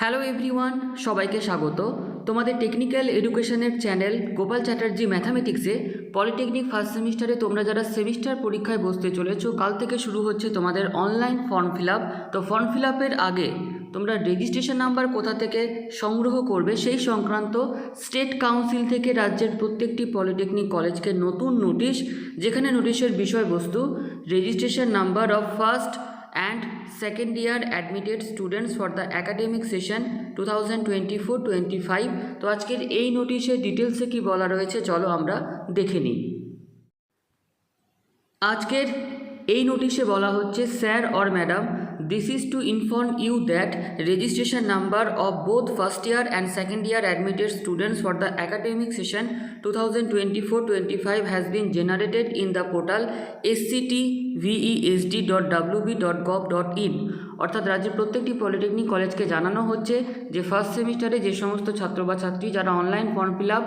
Hello everyone সবাইকে স্বাগত। তোমাদের টেকনিক্যাল এডুকেশনের চ্যানেল গোপাল চ্যাটার্জি ম্যাথামেটিক্সে পলিটেকনিক ফার্স্ট সেমিস্টারে তোমরা যারা সেমিস্টার পরীক্ষায় বসতে চলেছো, কাল থেকে শুরু হচ্ছে তোমাদের অনলাইন ফর্ম ফিল তো ফর্ম ফিল আগে তোমরা রেজিস্ট্রেশন নাম্বার কোথা থেকে সংগ্রহ করবে, সেই সংক্রান্ত স্টেট কাউন্সিল থেকে রাজ্যের প্রত্যেকটি পলিটেকনিক কলেজকে নতুন নোটিশ যেখানে নোটিশের বিষয়বস্তু registration number of first and second year admitted students for the academic session 2024-25 তো আজকের এই নোটিশে ডিটেলসে কি বলা রয়েছে চলো আমরা দেখে নিই। আজকের এই নোটিশে বলা হচ্ছে sir or madam this is to inform you that registration number of both first year and second year admitted students for the academic session 2024-25 has been generated in the portal sctvesd.wb.gov.in অর্থাৎ রাজ্যের প্রত্যেকটি polytechnic কলেজকে জানানো হচ্ছে যে first সেমিস্টারে যে সমস্ত ছাত্র বা ছাত্রী যারা অনলাইন ফর্ম ফিল আপ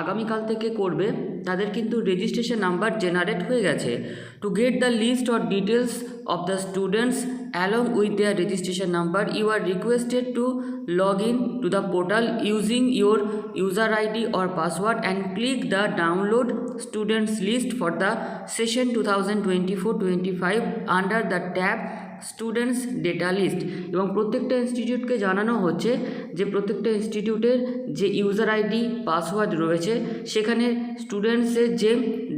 আগামীকাল থেকে করবে তাদের কিন্তু রেজিস্ট্রেশন নাম্বার জেনারেট হয়ে গেছে। To get the list or details of the students along with their registration number you are requested to log in to the portal using your user ID or password and click the download students list for the session two thousand twenty four twenty five under the tab students data list এবং প্রত্যেকটা ইনস্টিটিউটকে জানানো হচ্ছে যে প্রত্যেকটা ইনস্টিটিউটের যে user ID password রয়েছে, সেখানে স্টুডেন্টসের যে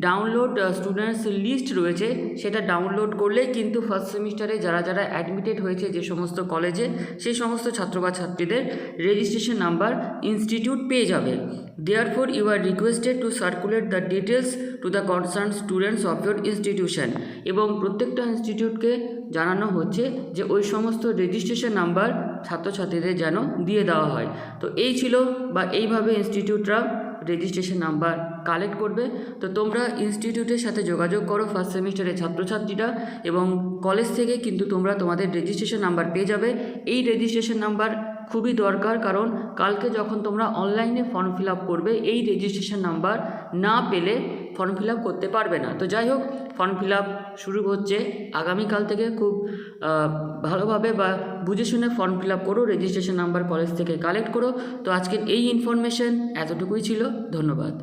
ডাউনলোড স্টুডেন্টস লিস্ট রয়েছে, সেটা ডাউনলোড করলেই কিন্তু ফার্স্ট সেমিস্টারে যারা যারা অ্যাডমিটেড হয়েছে যে সমস্ত কলেজে সেই সমস্ত ছাত্র বা ছাত্রীদের রেজিস্ট্রেশন নাম্বার ইনস্টিটিউট পেয়ে যাবে। Therefore you are requested to circulate the details to the concern students of your institution এবং প্রত্যেকটা ইনস্টিটিউটকে জানানো হচ্ছে যে ওই সমস্ত রেজিস্ট্রেশন নাম্বার ছাত্রছাত্রীদের যেন দিয়ে দেওয়া হয়। তো এই ছিল বা এইভাবে ইনস্টিটিউটরা রেজিস্ট্রেশন নাম্বার কালেক্ট করবে। তো তোমরা ইনস্টিটিউটের সাথে যোগাযোগ করো ফার্স্ট সেমিস্টারের ছাত্রছাত্রীরা এবং কলেজ থেকে কিন্তু তোমরা তোমাদের রেজিস্ট্রেশন নাম্বার পেয়ে যাবে। এই রেজিস্ট্রেশন নাম্বার খুবই দরকার, কারণ কালকে যখন তোমরা অনলাইনে ফর্ম ফিল করবে, এই রেজিস্ট্রেশন নাম্বার না পেলে ফর্ম ফিল করতে পারবে না। তো যাই হোক ফর্ম ফিল শুরু হচ্ছে। আগামীকাল থেকে খুব ভালোভাবে বা বুঝে শুনে ফর্ম ফিল করো রেজিস্ট্রেশন নাম্বার কলেজ থেকে কালেক্ট করো। তো আজকের এই ইনফরমেশন এতটুকুই ছিল। ধন্যবাদ।